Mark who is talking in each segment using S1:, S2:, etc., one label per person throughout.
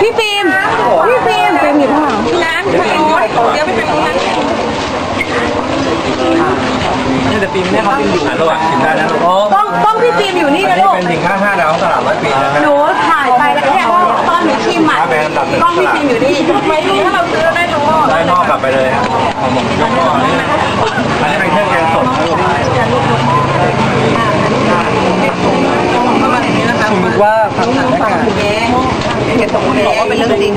S1: พี่ฟิล์มพี่ฟิล์มฟิล์มอยู่ข้างหลัง
S2: น้ำไปโน้ตเดี๋ยวไปเป็นตรงนั้น
S3: นี่แต่ปีนี้เขาเป็นอยู่ระหว่างกินได้นะโอ้
S1: กล้องกล้องพี่ฟิล์มอยู่นี่
S3: อัน
S1: นะ
S3: นี้
S1: ลูก
S3: เป็นสินค้าห้าดาวตลาดร้อยปีนะครับ
S1: หนูถ่ายไปแล้วเนี่ยตอนหนูชิมอะ
S3: ถ้าเป็นอันดับหนึ่ง
S1: กล้องพี่ฟิล์มอยู่นี่
S2: ไปดูถ้าเราซื้อได้รู้
S3: ได้หม้อกลับไปเลยครับหอมหมกยกหม้อนี่อันนี้เป็นเครื่องแกงสดนะลูก
S2: ประมาณนี้นะคะ
S3: คุณนึกว่าผักสลัดอากาศ
S2: เองเห็นตรงนี้บอกว่าเป็นเรื่องจริง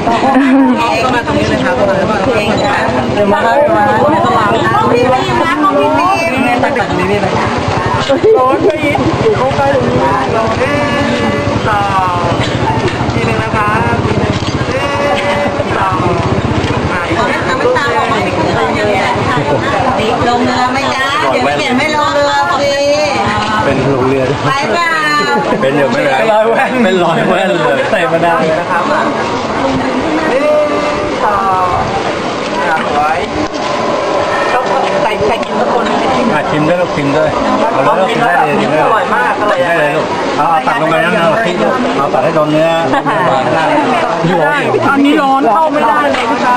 S2: ก็มาตรงนี้เลยค่ะก็มาแล้วก็เองนะคะ
S3: เดี๋ยวมาให้มา
S1: กล้องพี่ฟิล์มนะกล้องพี่ฟิล์ม
S3: ตั้งแต่ตรงนี้นี่เลยร้อนไปอีกอยู่เข้าใกล้ตรงนี้เราเอ๊ต่อทีนึงนะครับทีนึงเอ๊ต่อ
S2: ทำไม่ตามบอกว่าไม่คืออะไรเนี่ยลงเรือไหม
S3: เป็นโรงเรือ
S2: ไปเปล่า
S3: เป็นอยู่ไม่เป็นไรร้อยแว่นเป็นร้อยแว่นเลยใส่มานานนะครับนี่ต่อสวยต้องใส่ใส่กินทุกคนอะชิมด้วยลูกชิมด้วยเอาเลยลูกชิมได้เลยชิมได้เลยอร่อยมากอร่อยได้เลยลูกเอาตัดลงไปนั่นเอาพริกเอาตัดให้โดนเนื้ออยู่
S1: อันนี้ร้อนเข้าไม่ได้เลยนะคะ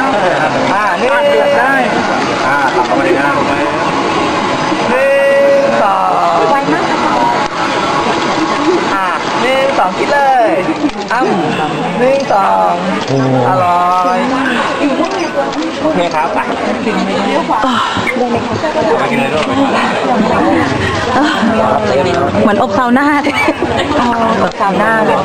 S3: อ่านี่เดือดได้อ่าตัดลงไปนะลงไปหนึ่งสองอ่าหนึ่ง สองคิดเลยอ้ำหนึ่งสองอร่อยโอเคครับไปกินเลยลูก
S1: เหมือนอบซาวน่าเลยอบซาวน่าเลย